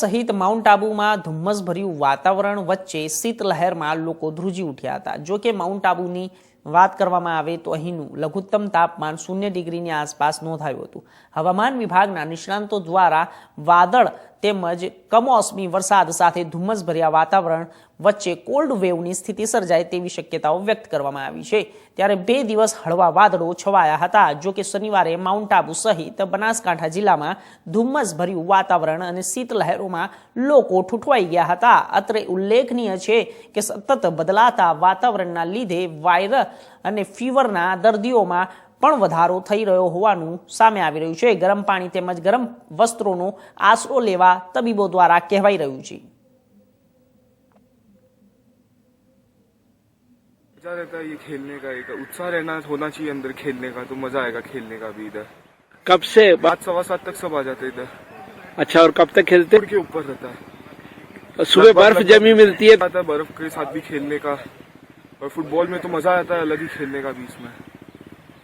સહિત માઉન્ટ આબુમાં ધુમ્મસભર્યું વાતાવરણ વચ્ચે શીતલહેરમાં લોકો ધ્રુજી ઉઠ્યા હતા. જો કે માઉન્ટ આબુની વાત કરવામાં આવે તો અહીંનું લઘુત્તમ તાપમાન શૂન્ય ડિગ્રીની આસપાસ નોંધાયું હતું. હવામાન વિભાગના નિષ્ણાંતો દ્વારા વાદળ તેમજ કમોસમી વરસાદ સાથે ધુમ્મસભર્યા વાતાવરણ વચ્ચે કોલ્ડ વેવની સ્થિતિ સર્જાય તેવી શક્યતાઓ વ્યક્ત કરવામાં આવી છે. ત્યારે બે દિવસ હળવા વાદળો છવાયા હતા. જો કે શનિવારે માઉન્ટ આબુ સહિત બનાસકાંઠા જિલ્લામાં ધુમ્મસભર્યું વાતાવરણ અને શીતલહેરોમાં લોકો ઠૂંઠવાઈ ગયા હતા. અત્રે ઉલ્લેખનીય છે કે સતત બદલાતા વાતાવરણના લીધે વાયરલ અને ફીવરના દર્દીઓમાં પણ વધારો થઈ રહ્યો હોવાનું સામે આવી રહ્યું છે ગરમ પાણી તેમજ ગરમ વસ્ત્રોનો આશરો લેવા તબીબો દ્વારા કહેવાઈ રહ્યું છે मजा रहता है ये खेलने का एक उत्साह रहना होना चाहिए अंदर खेलने का तो मजा आएगा खेलने का भी इधर कब से पाँच सवा सात तक सब आ जाते हैं इधर अच्छा और कब तक खेलते पेड़ के ऊपर रहता है सुबह बर्फ जमी मिलती है आता है बर्फ के साथ भी खेलने का और फुटबॉल में तो मज़ा आता है अलग ही खेलने का भी इसमें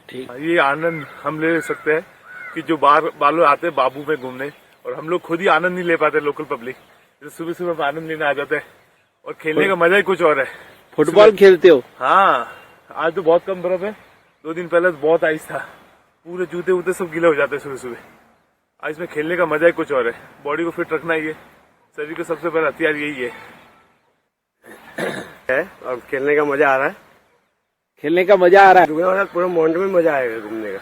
ठीक। ये आनंद हम ले सकते हैं कि जो बाहर बालों आते हैं बाबू में घूमने और हम लोग खुद ही आनंद नहीं ले पाते लोकल पब्लिक तो सुबह सुबह आनंद लेने आ जाते हैं और खेलने का मज़ा ही कुछ और है। फुटबॉल खेलते हो? हाँ आज तो बहुत कम बर्फ़ है। दो दिन पहले तो बहुत आइस था। पूरे जूते वूते सब गीले हो जाते हैं सुबह सुबह आज इसमें खेलने का मज़ा ही कुछ और है। बॉडी को फिट रखना ही है। शरीर का सबसे पहला हथियार यही है। है और खेलने का मजा आ रहा है खेलने का मजा आ रहा है घूमने के बाद पूरा माउंट में मजा आएगा घूमने का